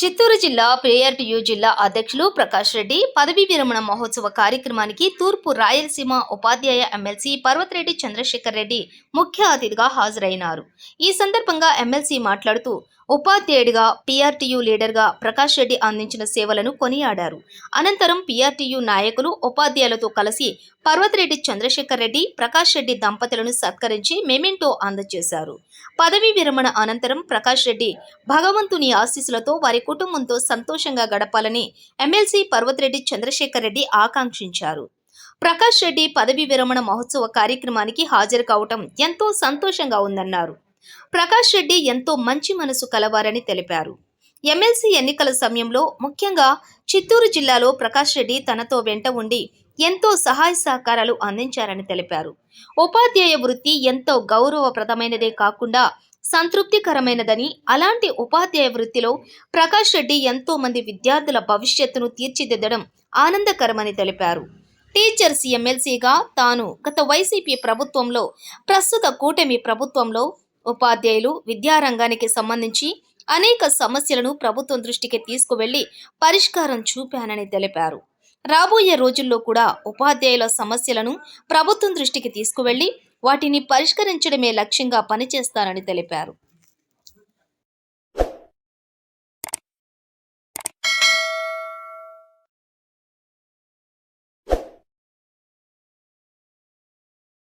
చిత్తూరు జిల్లా పేఆర్టీయూ జిల్లా అధ్యక్షులు ప్రకాష్ రెడ్డి పదవీ విరమణ మహోత్సవ కార్యక్రమానికి తూర్పు రాయలసీమ ఉపాధ్యాయ ఎమ్మెల్సీ పర్వతరెడ్డి చంద్రశేఖర్ రెడ్డి ముఖ్య అతిథిగా హాజరైనారు. ఈ సందర్భంగా ఎమ్మెల్సీ మాట్లాడుతూ ఉపాధ్యాయుడిగా పీఆర్టీయూ లీడర్గా ప్రకాష్ రెడ్డి అందించిన సేవలను కొనియాడారు. అనంతరం పీఆర్టీయూ నాయకులు ఉపాధ్యాయులతో కలిసి పర్వతిరెడ్డి చంద్రశేఖర్ రెడ్డి ప్రకాష్ రెడ్డి దంపతులను సత్కరించి మెమెంటో అందజేశారు. పదవీ విరమణ అనంతరం ప్రకాష్ రెడ్డి భగవంతుని ఆశీస్సులతో వారి కుటుంబంతో సంతోషంగా గడపాలని ఎమ్మెల్సీ పర్వతిరెడ్డి చంద్రశేఖర్ రెడ్డి ఆకాంక్షించారు. ప్రకాష్ రెడ్డి పదవీ విరమణ మహోత్సవ కార్యక్రమానికి హాజరు కావటం ఎంతో సంతోషంగా ఉందన్నారు. ప్రకాష్ రెడ్డి ఎంతో మంచి మనసు కలవారని తెలిపారు. ఎమ్మెల్సీ ఎన్నికల సమయంలో ముఖ్యంగా చిత్తూరు జిల్లాలో ప్రకాష్ రెడ్డి తనతో వెంట ఉండి ఎంతో సహాయ సహకారాలు అందించారని తెలిపారు. ఉపాధ్యాయ వృత్తి ఎంతో గౌరవప్రదమైనదే కాకుండా సంతృప్తికరమైనదని అలాంటి ఉపాధ్యాయ వృత్తిలో ప్రకాష్ రెడ్డి ఎంతో మంది విద్యార్థుల భవిష్యత్తును తీర్చిదిద్దడం ఆనందకరమని తెలిపారు. టీచర్స్ ఎమ్మెల్సీగా తాను గత వైసీపీ ప్రభుత్వంలో ప్రస్తుత కూటమి ప్రభుత్వంలో ఉపాధ్యాయులు విద్యారంగానికి సంబంధించి అనేక సమస్యలను ప్రభుత్వం దృష్టికి తీసుకువెళ్ళి పరిష్కారం చూపానని తెలిపారు. రాబోయే రోజుల్లో కూడా ఉపాధ్యాయుల సమస్యలను ప్రభుత్వం దృష్టికి తీసుకువెళ్ళి వాటిని పరిష్కరించడమే లక్ష్యంగా పనిచేస్తానని తెలిపారు.